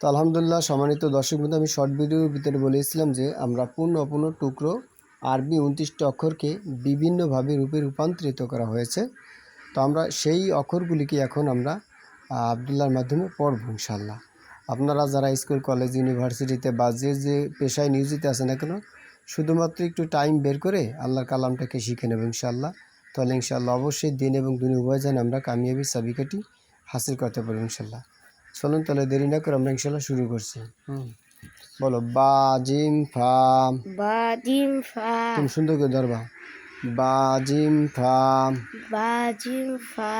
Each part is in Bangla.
তো আলহামদুলিল্লাহ সম্মানিত দর্শক বন্ধু আমি শর্ট ভিডিওর ভিতরে বলেছিলাম যে আমরা পূর্ণ অপূর্ণ টুকরো আরবি উনত্রিশটি অক্ষরকে বিভিন্নভাবে রূপে রূপান্তরিত করা হয়েছে। তো আমরা সেই অক্ষরগুলিকে এখন আমরা আহ, আবদুল্লাহর মাধ্যমে পড়ব ইনশাল্লাহ আপনারা যারা স্কুল কলেজ ইউনিভার্সিটিতে বা যে যে পেশায় নিয়োজিত আছেন না কেন শুধুমাত্র একটু টাইম বের করে আল্লাহর কালামটাকে শিখে নেব ইনশাল্লাহ তাহলে ইনশাল্লাহ অবশ্যই দিন এবং দুনিয়া উভয় যেন আমরা কামিয়াবি সাবিকাটি হাসিল করতে পারি ইনশাল্লাহ চলুন তাহলে দেরি না করে আমরা ইনশাল্লাহ শুরু করছি। হুম। বলো বাজিম ফাম বা জিম ফা। তুমি সুন্দর করে ধরবা। বা জিম ফাম বা জিম ফা।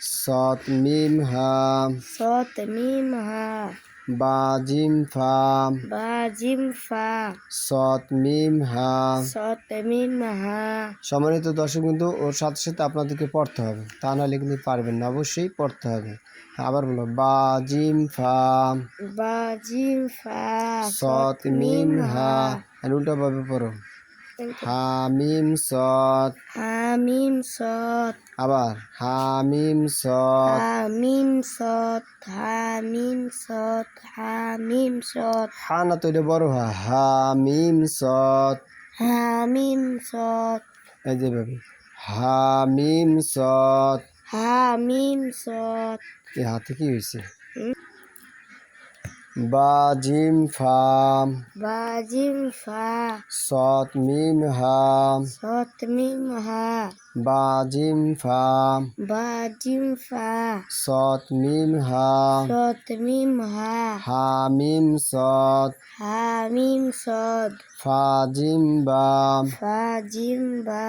সত মিম হাম সত মিম হা। বা জিম ফাম। বা জিম ফা সত মিম হাম সত মিম হা। সম্মানিত দর্শক বিন্দু ওর সাথে সাথে আপনাদেরকে পড়তে হবে। তা নাহলে কিন্তু পারবেন না অবশ্যই পড়তে হবে। আবার বলো বা জিম ফাম। বা জিম ফা সত মিম হা। আর উল্টাভাবে পড়ো। হা মিম সত হা মিম সত আবার হা মিম সত হা মিম সত হা মিম সত হা না তো বড় হা হা মিম সত হা মিম সত এই যে ভাবি হা মিম সত হা মিম সত এই হাতে কি হয়েছে হুম? বা জিম ফাম। বাজিম ফা। সৎ মিম হা। সৎ মিম হা। বা জিম ফাম বা জিম ফা। সত মিম হাম সত মিম হা। হা মিম সত হা মিম সদ ফা জিম বাম ফা জিম বা।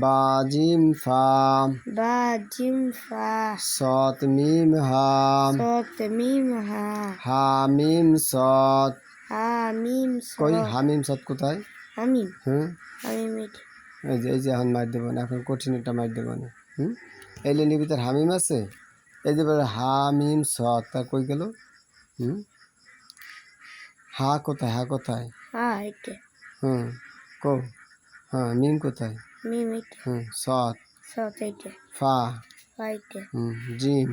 বা জিম ফাম বা জিম ফা। সত মিম হাম সত মিম হা। হা মিম সত হা মিম কই সদ হামিম সত কোথায়? আমিন হুম আমিন এই যে এই যে এখন মার দেবো না এখন কঠিন একটা মার দেবো না হুম? এই লেনের ভিতর হামিম আছে? এই যে বলে হামিম সত তা কই গেল? হুম? হা কোথায় হা কোথায়? হা এটা হুম কো হ্যাঁ মিম কোথায়? মিম এটা হুম সত সত এটা ফা। ফা এটা হুম জিম।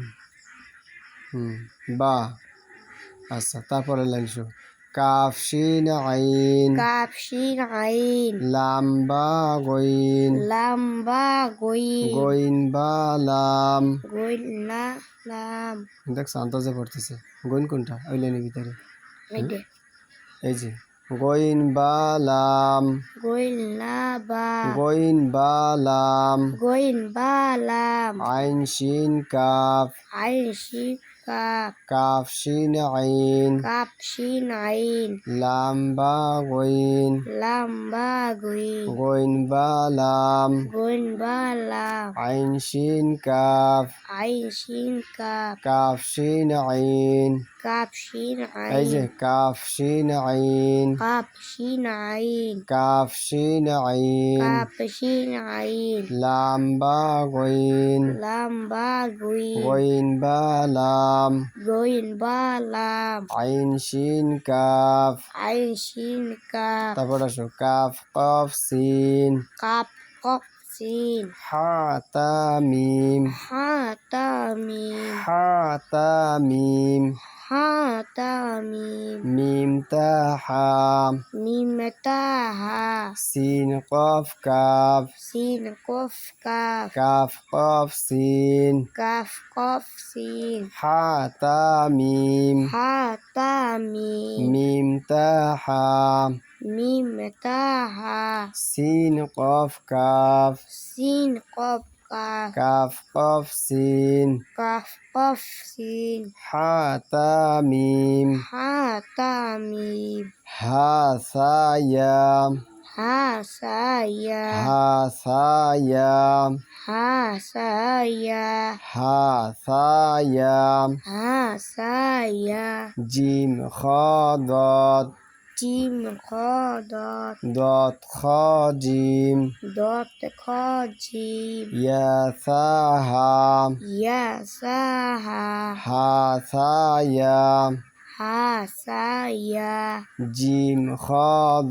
হুম বা। আচ্ছা তারপরে লাইন শো কাফ শিন আইন। কাপ শিন আইন। লাম্বা গইন। লাম্বা গইন। গইন বা লাম। গইন না লাম। দেখছ আন্দাজে পড়তেছে। গইন কোনটা? ওই লাইনের ভিতরে। এই যে গইন বা লাম। গইন না বা। গইন বা লাম। গইন বা লাম। আইন শিন কাফ। আইন শিন কাপ কাফ শিন আইন কাপ শিন আইন লাম্বা গইন লাম্বা গইন গইন বা লাম গইন বা লাম আইন শিন কাফ আইন শিন কাপ কাফ শিন আইন কাপ শিন এই আইন যে কাফ শিন আইন কাপ শিন আইন কাফ শিন আইন কাপ শিন আইন লাম্বা গইন লাম্বা গইন গইন বা লাম গইন বা লাম আইন শিন কাফ। আইন শিন কাপ তারপর আসো কাফ কফ সিন কাফ কপ সিন হা তা মিম হা তা মিম হা তা মিম হা তা মিম মিম তা হাম মিম তা হা সিন কফ কাফ সিন কফ কাপ কাফ কফ কাফ কফ মিম তা হা সিন কফ কাফ সিন কফ কাপ কাফ কফ সিন কাফ কফ সিন হা তা মিম হা তা মিম হা সা ইয়াম হা সা ইয়া হা সা ইয়াম হা সা ইয়া হা সা হা সা ইয়া জিম খ জিম খ দত দত খ জিম দত খ জিম ইয়া সা হাম ইয়া সা হা হা সা ইয়াম হা সা ইয়া জিম খ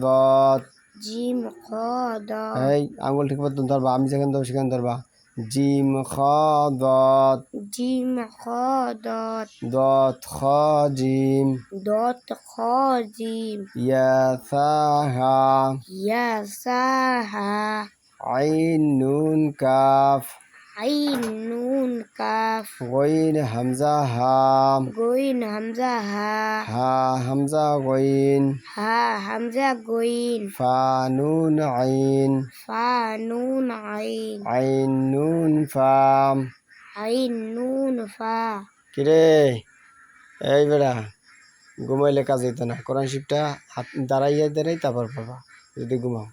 দত জিম খ দত এই আঙুল ঠিক মতো ধরবা আমি যেখানে ধরবো সেখানে ধরবা। জিম খ দত জিম খ দত দত খ জিম দত খ জিম ইয়া সা হা ইয়া সা হা আইন নুন কাফ। আইন নুন কাফ। গইন হামজা হা গইন হামজা হা। হা হামজা গইন। হা হামজা গইন। ফা নুন আইন। ফা নুন আইন। আইন নুন ফাম। আইন নুন ফা। কিরে? এই বেড়া ঘুমাইলে কাজ হইতো না। কোরআন শিবটা হাত দাঁড়াইয়া দাঁড়াই তারপর পড়বা যদি ঘুমাও।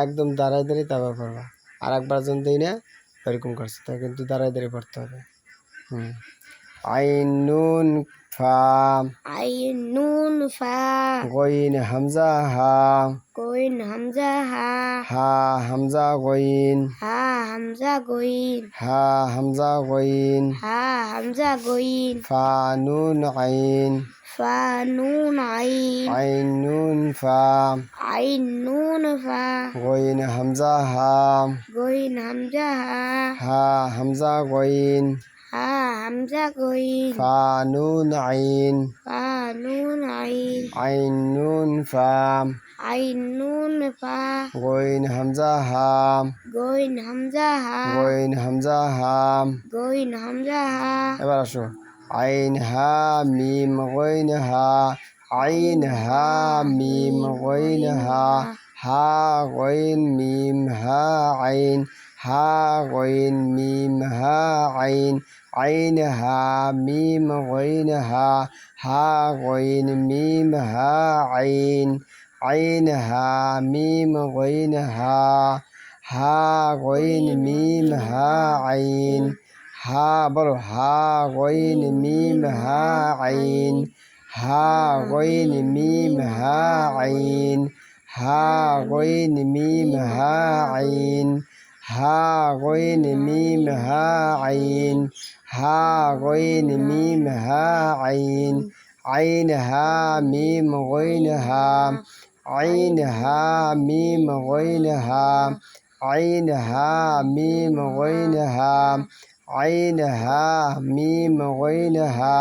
একদম দাঁড়াই দাঁড়াই তারপর পড়বা। আর একবার জন দিই না এরকম করছে তা কিন্তু দাঁড়াই দাঁড়িয়ে পড়তে হবে। হুম। আইন নুন ফাম আইন নুন ফা। গইন হামজা হা। গইন হামজা হা। হা হামজা গইন। হা হামজা গইন। হা হামজা গইন। হা হামজা গইন। ফা নুন আইন। ফা নুন আইন। আইন নুন ফাম আইন নুন ফা। গইন হামজা হা। গইন হামজা হা। হা হামজা গইন। হা হামজা গইন। ফা নুন আইন। ফা নুন আইন। আইন নুন ফাম আইন নুন ফা। গইন হামজা হাম গইন হামজা হা। গইন হামজা হাম গইন হামজা হা। এবার আসো। আইন হা মিম গইন হা আইন হা মিম গইন হা হা গইন মিম হা আইন হা গইন মিম হা আইন আইন হা মিম গইন হা হা গইন মিম হা আইন আইন হা মিম গইন হা হা গইন মিম হা আইন হা বলো হা গইন মিম হা আইন হা গইন মিম হা আইন হা গইন মিম হা আইন হা গইন মিম হা আইন হা গইন মিম হা আইন আইন হা মিম গইন হা আইন হা মিম গইন হা আইন হা মিম গইন হা আইন হা মিম গইন হা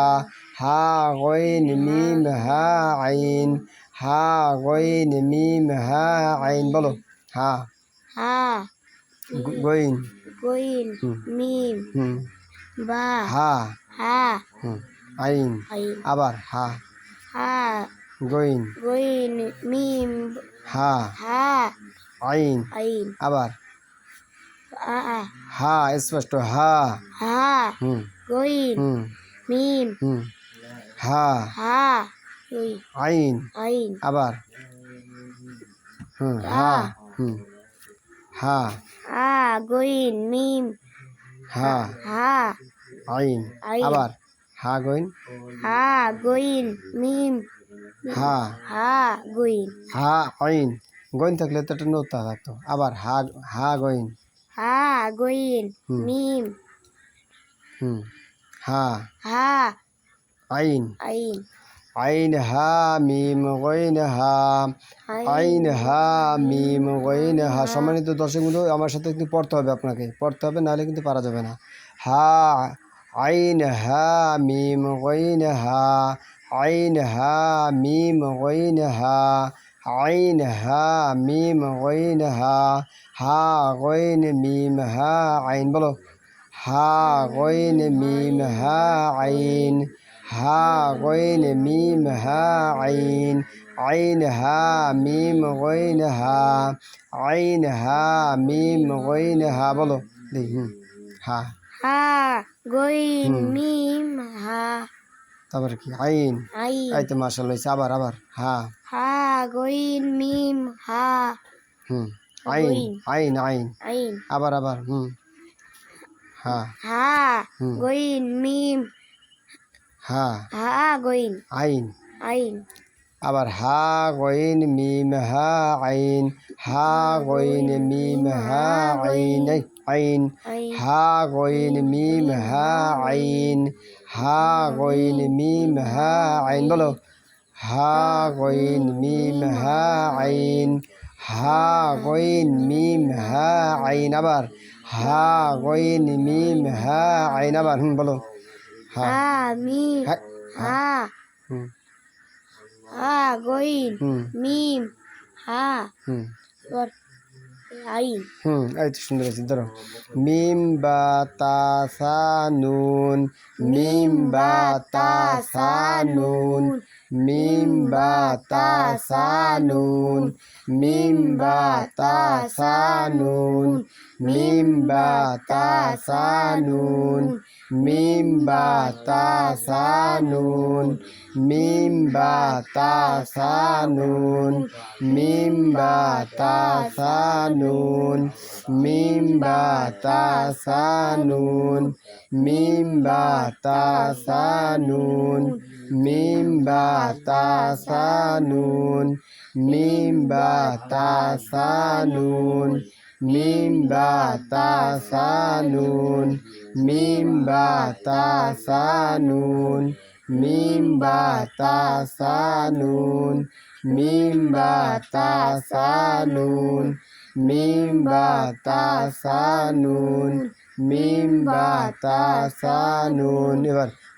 হা গইন মিম হা আইন হা গইন মিম হা আইন বলো হা হা গ- গইন গইন হুম। মিম হুম বা হা হা হুম আইন আইন আবার হা হা গইন গইন মিম হা স্পষ্ট হা। হা গইন মিম। হা। হা আইন। আইন। আবার। হা। হা হা। গইন মিম। হা। হা। আইন। আবার। হা গইন। হা গইন মিম। হা। হা গইন। হা আইন। গইন থাকলে তো একটা নোতা থাকতো। আবার হা হা গইন। হা গইন মিম। হুম হা। হা। আইন। আইন। আইন হা মিম গইন হা। আইন হা মিম গইন হা। সম্মানিত দর্শক বন্ধু আমার সাথে কিন্তু পড়তে হবে আপনাকে। পড়তে হবে নাহলে কিন্তু পারা যাবে না। হা আইন হা মিম গইন হা। আইন হা মিম গইন হা। আইন হা মিম গইন হা হা গইন মিম হা আইন বলো হা গইন মিম হা আইন হা গইন মিম হা আইন আইন হা মিম গইন হা আইন হা মিম গইন হা বলো দেখি হুম হা হা গইন তারপরে কি? আইন। আইন। এই তো মার্শাল হয়েছে আবার আবার। হা। হা গইন মিম হা। হুম। আইন আইন আইন। আইন। আবার আবার। হুম। হা। হা। গইন মিম। হা। হা গইন। আইন। আইন। আবার হা গইন মিম হা আইন। হা গইন মিম হা আইন। আইন হা গইন মিম হা আইন হা গইন মিম হা আইন। বলো হা গইন মিম হা আইন হা গইন মিম হা আইন। আবার হা গইন মিম হা আইন। আবার হুম বলো হা। হ্যাঁ হা হা গইন মিম হা। হুম। আইন। হুম, এই তো সুন্দর আছে ধরো। মিম বা তা সা নুন, মিম বা তা সা নুন মিম বা তা সা নুন মিম বা তা সা নুন মিম বা তা সা নুন মিম বা তা সা মিম বা তা সা মিম বা তা সা মিম বা তা সা মিম বা তা সা মিম বা তা সা নুন মিম বা তা সা নুন মিম বা তা সা নুন মিম বা তা সা নুন তা সা নুন তা সা নুন তা সা নুন তা সা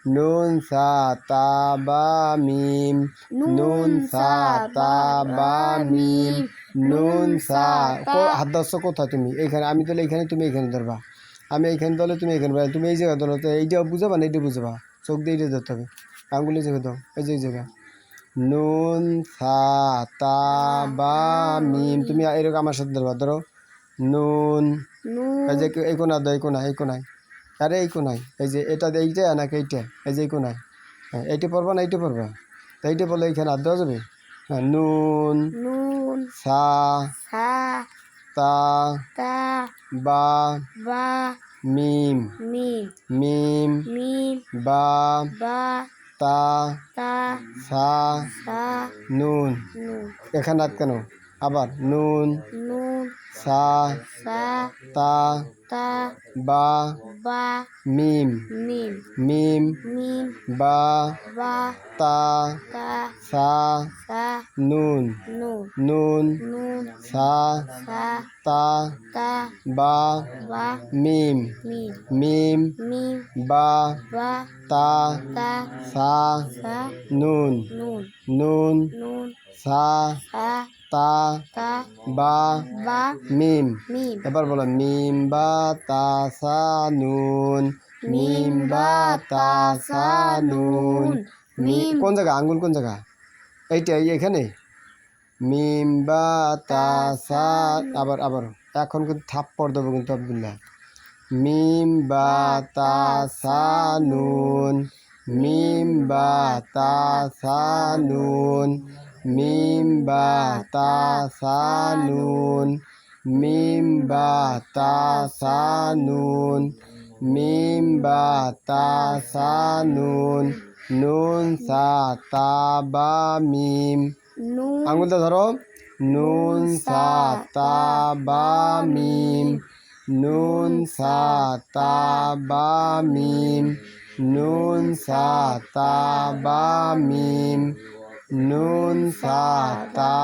নুন সা তা বা মিম নুন সা তা বা মিম নুন সা হাত ধরছো কোথায় তুমি? এখানে আমি তাহলে এখানে তুমি এখানে ধরবা। আমি এখানে ধরলে তুমি এখানে। তুমি এই জায়গায় ধরো তো এইটা বুঝাবা না এইটা বুঝাবা। চোখ দিয়ে এইটা ধরতে হবে। আঙ্গুলি জায়গা দাও এই যে এই জায়গা নুন সা তা বা মিম তুমি এরকম আমার সাথে ধরবা ধরো। নুন নুন এই যে এই কোনা দাও এই কোনা এই কোনায়। আরে এই কোনায় এই যে এটা এইটা নাকি এইটা? এই যে এই কোনায় হ্যাঁ এইটা পড়বা না এইটা পড়বা? তো এইটা বলে এইখানে হাত দেওয়া যাবে? হ্যাঁ নুন নুন সা সা তা তা বা বা মিম মিম মিম মিম বা বা তা তা সা সা নুন। নুন। এখানে হাত কেন আবার নুন নুন সা সা তা তা বা বা মিম মিম মিম মিম বা বা তা তা সা সা নুন নুন নুন নুন সা সা তা তা বা বা মিম মিম মিম মিম বা বা তা তা সা সা নুন নুন নুন নুন সা সা তা বা বা মিম। এবার বলো মিম বা তা সা নুন। মিম বা তা সা নুন। কোন জায়গা? আঙ্গুল কোন জায়গা? এইটা এই এখানে? মিম বা তা সা আবার আবার। এখন কিন্তু থাপ্পড় দেবো কিন্তু আবদুল্লাহ। মিম বা তা সা নুন। মিম বা তা সা নুন। মিম বা তা সা নুন মিম বা তা সা নুন মিম বা তা সা নুন নুন সা তা বা মিম আঙুলটা ধরো নুন সা তা বা মিম নুন সা তা বা মিম নুন সা তা বা মিম নুন সা তা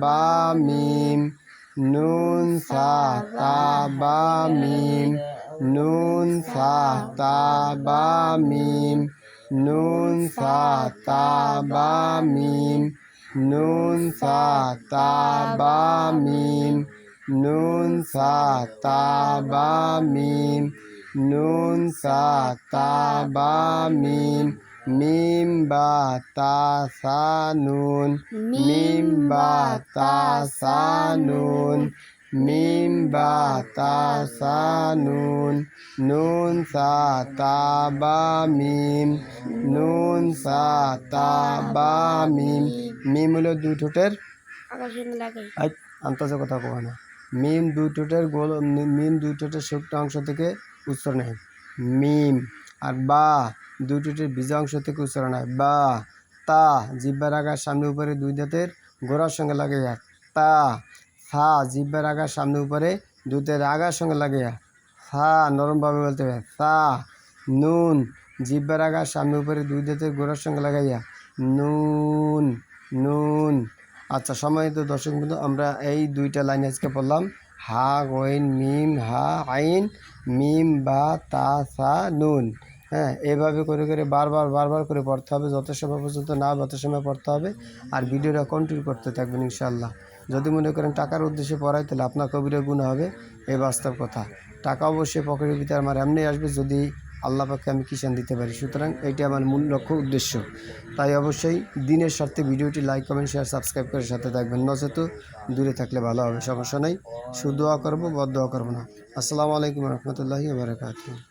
বা মিম নুন সা তা বা মিম নুন সা তা বা মিম নুন সা তা বা মিম নুন সা তা বা মিম নুন সা তা বা মিম নুন সা তা বা মিম মিম বা তা সা নুন মিম বা তা সা নুন মিম বা তা সা নুন নুন সা তা বা মিম নুন সা তা বা মিম মিম হলো দুই ঠোঁটের? আন্তাজে কথা কওয়া না। মিম দুই ঠোঁটের গোল, মিম দুই ঠোঁটের শুকনো অংশ থেকে উচ্চারণ হয়। মিম। আর বা দুই ঠোঁটের ভিজা অংশ থেকে উচ্চারণ হয়। বা, তা, জিব্বার আগার সামনে উপরে দুই দাঁতের গোড়ার সঙ্গে লাগাইয়া। তা সা জিব্বার আগার সামনে উপরে দাঁতের আগার সঙ্গে লাগাইয়া। সা নরমভাবে বলতে হবে। সা নুন, জিব্বার আগার সামনে উপরে দুই দাঁতের গোড়ার সঙ্গে লাগাইয়া। নুন নুন। আচ্ছা সম্মানিত দর্শক বন্ধু, আমরা এই দুইটা লাইন আজকে পড়লাম। হা, গইন, মিম, হা, আইন, মিম, বা, তা সা নুন। হ্যাঁ এভাবে করে করে বারবার বারবার করে পড়তে হবে। যত সময় পর্যন্ত না যত সময় পড়তে হবে। আর ভিডিওটা কন্টিনিউ করতে থাকবেন ইনশাল্লাহ যদি মনে করেন টাকার উদ্দেশ্যে পড়াই তাহলে আপনার কবিরের গুণ হবে। এই বাস্তব কথা। টাকা অবশ্যই পকেটের ভিতরে আমার এমনি আসবে যদি আল্লাহ পাকে আমি কিষান দিতে পারি। সুতরাং এটি আমার মূল লক্ষ্য, উদ্দেশ্য। তাই অবশ্যই দিনের স্বার্থে ভিডিওটি লাইক কমেন্ট শেয়ার সাবস্ক্রাইব করে সাথে থাকবেন। নচেত দূরে থাকলে ভালো হবে, সমস্যা নাই। শুধু দোয়া করব, বদ দোয়া করব না। আসসালামু আলাইকুম রহমতুল্লাহি বারকাতুহ।